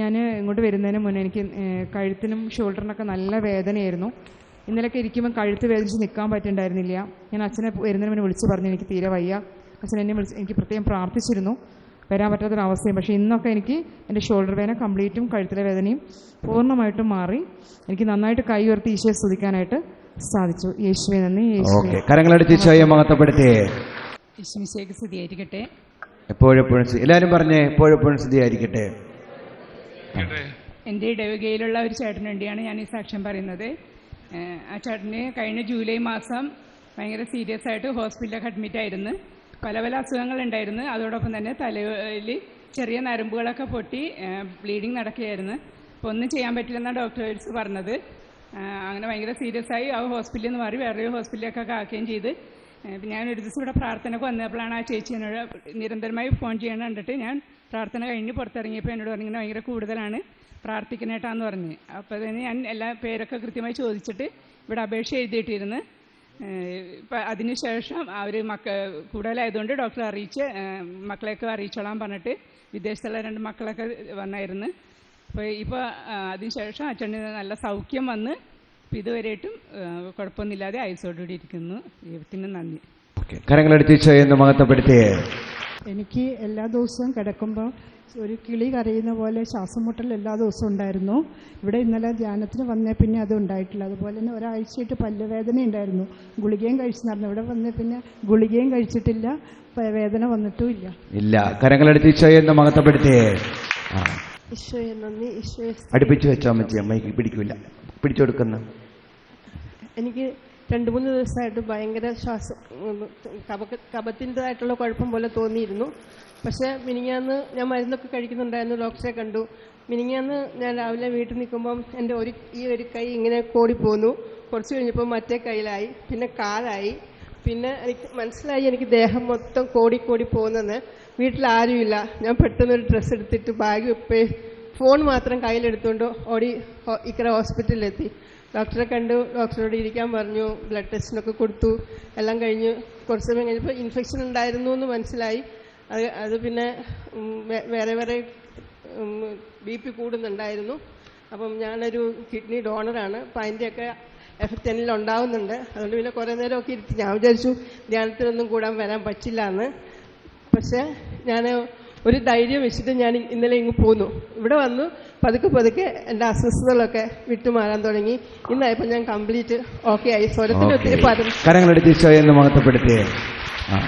ഞാൻ ഇങ്ങോട്ട് വരുന്നതിന് മുന്നേ എനിക്ക് കഴുത്തിനും ഷോൾഡറിനൊക്കെ നല്ല വേദനയായിരുന്നു. ഇന്നലെയൊക്കെ ഇരിക്കുമ്പോൾ കഴുത്ത് വേദനിച്ച് നിൽക്കാൻ പറ്റുന്നുണ്ടായിരുന്നില്ല ഞാൻ അച്ഛനെ വരുന്നതിന് മുന്നേ വിളിച്ച് പറഞ്ഞു എനിക്ക് തീരെ വയ്യ. അച്ഛൻ എന്നെ വിളിച്ച് എനിക്ക് പ്രത്യേകം പ്രാർത്ഥിച്ചിരുന്നു. വരാൻ പറ്റാത്തൊരവസ്ഥയും പക്ഷേ ഇന്നൊക്കെ എനിക്ക് എന്റെ ഷോൾഡർ വേദന കംപ്ലീറ്റും കഴുത്തിലെ വേദനയും പൂർണമായിട്ടും മാറി. എനിക്ക് നന്നായിട്ട് കൈ ഉയർത്തി ഈശോയെ സ്തുതിക്കാനായിട്ട് സാധിച്ചു. യേശുവെ നന്ദി. ഓക്കെ. കരങ്ങളടിച്ച് ഈശോയെ സ്തുതിയായിരിക്കട്ടെ. എപ്പോഴെപ്പോഴും എല്ലാവരും പറഞ്ഞേ എപ്പോഴെപ്പോഴും സ്ഥിതിയായിരിക്കട്ടെ എന്റെ ഇടവകയിലുള്ള ഒരു ചേട്ടന് വേണ്ടിയാണ് ഞാൻ ഈ സാക്ഷ്യം പറയുന്നത്. ആ ചേട്ടന് കഴിഞ്ഞ ജൂലൈ മാസം ഭയങ്കര സീരിയസ് ആയിട്ട് ഹോസ്പിറ്റലിലൊക്കെ അഡ്മിറ്റ് ആയിരുന്നു. പല പല അസുഖങ്ങളുണ്ടായിരുന്നു അതോടൊപ്പം തന്നെ തലയിൽ ചെറിയ നരമ്പുകളൊക്കെ പൊട്ടി ബ്ലീഡിങ് നടക്കുകയായിരുന്നു. അപ്പോൾ ഒന്നും ചെയ്യാൻ പറ്റില്ലെന്നാണ് ഡോക്ടേഴ്സ് പറഞ്ഞത്. അങ്ങനെ ഭയങ്കര സീരിയസ് ആയി ആ ഹോസ്പിറ്റലിൽ നിന്ന് മാറി വേറൊരു ഹോസ്പിറ്റലിലേക്കൊക്കെ ആക്കുകയും ചെയ്ത്. ഞാൻ ഒരു ദിവസം ഇവിടെ പ്രാർത്ഥനയ്ക്ക് വന്നപ്പോഴാണ് ആ ചേച്ചി എന്നോട് നിരന്തരമായി ഫോൺ ചെയ്യണം കണ്ടിട്ട് ഞാൻ പ്രാർത്ഥന കഴിഞ്ഞ് പുറത്തിറങ്ങിയപ്പോൾ എന്നോട് പറഞ്ഞു ഇങ്ങനെ ഭയങ്കര കൂടുതലാണ് പ്രാർത്ഥിക്കണേട്ടാന്ന് പറഞ്ഞ്. അപ്പോൾ തന്നെ ഞാൻ എല്ലാ പേരൊക്കെ കൃത്യമായി ചോദിച്ചിട്ട് ഇവിടെ അപേക്ഷ എഴുതിയിട്ടിരുന്നു ഇപ്പം അതിനുശേഷം അവർ മക്ക കൂടുതലായതുകൊണ്ട് ഡോക്ടറെ അറിയിച്ച് മക്കളെയൊക്കെ അറിയിച്ചോളാൻ പറഞ്ഞിട്ട് വിദേശത്തുള്ള രണ്ട് മക്കളൊക്കെ വന്നായിരുന്നു. അപ്പോൾ ഇപ്പോൾ അതിനുശേഷം അച്ഛന് നല്ല സൗഖ്യം വന്ന് ഇപ്പം ഇതുവരെയായിട്ടും കുഴപ്പമൊന്നുമില്ലാതെ ആയുസോടുകൂടി ഇരിക്കുന്നു ദൈവത്തിന് നന്ദി. കരങ്ങളെടുത്ത് കരങ്ങളടിച്ച് ഈശോയെ മഹത്വപ്പെടുത്തി എനിക്ക് എല്ലാ ദിവസവും കിടക്കുമ്പോൾ ഒരു കിളി കരയുന്ന പോലെ ശ്വാസം മുട്ടൽ എല്ലാ ദിവസവും ഉണ്ടായിരുന്നു. ഇവിടെ ഇന്നലെ ധ്യാനത്തിന് വന്നേ പിന്നെ അത് ഉണ്ടായിട്ടില്ല. അതുപോലെ തന്നെ ഒരാഴ്ചയായിട്ട് പല്ലുവേദന ഉണ്ടായിരുന്നു. ഗുളികയും കഴിച്ചിരുന്നു. ഇവിടെ വന്നേ പിന്നെ ഗുളികയും കഴിച്ചിട്ടില്ല. വേദന വന്നിട്ടുമില്ല ഇല്ല. കരങ്ങളെടുത്ത് ഈശോയെ എന്ന് മഹത്വപ്പെടുത്തി ആ. ഈശോയെ നന്ദി. ഈശോയെ. അടുപ്പിച്ച് വെച്ചോ അമ്മച്ചി. അമ്മയ്ക്ക് പിടിക്കില്ല പിടിച്ചു കൊടുക്കുന്ന എനിക്ക് രണ്ട് മൂന്ന് ദിവസമായിട്ട് ഭയങ്കര ശ്വാസം കപത്തിന്റെതായിട്ടുള്ള കുഴപ്പം പോലെ തോന്നിയിരുന്നു. പക്ഷേ മിനിങ്ങാന്ന് ഞാൻ മരുന്നൊക്കെ കഴിക്കുന്നുണ്ടായിരുന്നു ഡോക്ടറെ കണ്ടു. മിനിങ്ങാന്ന് ഞാൻ രാവിലെ വീട്ടിൽ നിൽക്കുമ്പം എന്റെ ഒരു ഈ ഒരു കൈ ഇങ്ങനെ കോടിപ്പോന്നു. കുറച്ച് കഴിഞ്ഞപ്പോൾ മറ്റേ കൈയിലായി പിന്നെ കാലായി. പിന്നെ എനിക്ക് മനസ്സിലായി എനിക്ക് ദേഹം മൊത്തം കോടി കോടി പോകുന്നത് വീട്ടിൽ ആരുമില്ല. ഞാൻ പെട്ടെന്ന് ഒരു ഡ്രസ്സ് എടുത്തിട്ട് ബാഗ് ഫോൺ മാത്രം കയ്യിലെടുത്തുകൊണ്ട് ഓടി ഇക്കര ഹോസ്പിറ്റലിലെത്തി. ഡോക്ടറെ കണ്ടു ഡോക്ടറോട് ഇരിക്കാൻ പറഞ്ഞു ബ്ലഡ് ടെസ്റ്റിനൊക്കെ കൊടുത്തു എല്ലാം കഴിഞ്ഞ് കുറച്ച് സമയം കഴിഞ്ഞപ്പോൾ ഇൻഫെക്ഷൻ ഉണ്ടായിരുന്നു എന്ന് മനസ്സിലായി. അത് അത് പിന്നെ വേറെ വേറെ ബി പി കൂടുന്നുണ്ടായിരുന്നു. അപ്പം ഞാനൊരു കിഡ്നി ഡോണറാണ് അപ്പം അതിന്റെയൊക്കെ എഫക്റ്റ് എന്നിൽ ഉണ്ടാവുന്നുണ്ട്. അതുകൊണ്ട് പിന്നെ കുറേ നേരമൊക്കെ ഇരുത്തി. ഞാൻ വിചാരിച്ചു ധ്യാനത്തിനൊന്നും കൂടാൻ വരാൻ പറ്റില്ല എന്ന് പക്ഷേ ഞാൻ ഒരു ധൈര്യം വെച്ചിട്ട് ഞാൻ ഇന്നലെ ഇങ്ങ് പോന്നു. ഇവിടെ വന്നു പതുക്കെ പതുക്കെ എന്റെ അസ്വസ്ഥതകളൊക്കെ വിട്ടുമാറാൻ തുടങ്ങി. ഇന്നായപ്പോൾ ഞാൻ കംപ്ലീറ്റ് ഓക്കെ ആയി. സ്വരത്തിന് ഒത്തിരി പദം കരങ്ങളടിച്ച് ഈശോയെ ഒന്ന് മഹത്വപ്പെടുത്തി ആ.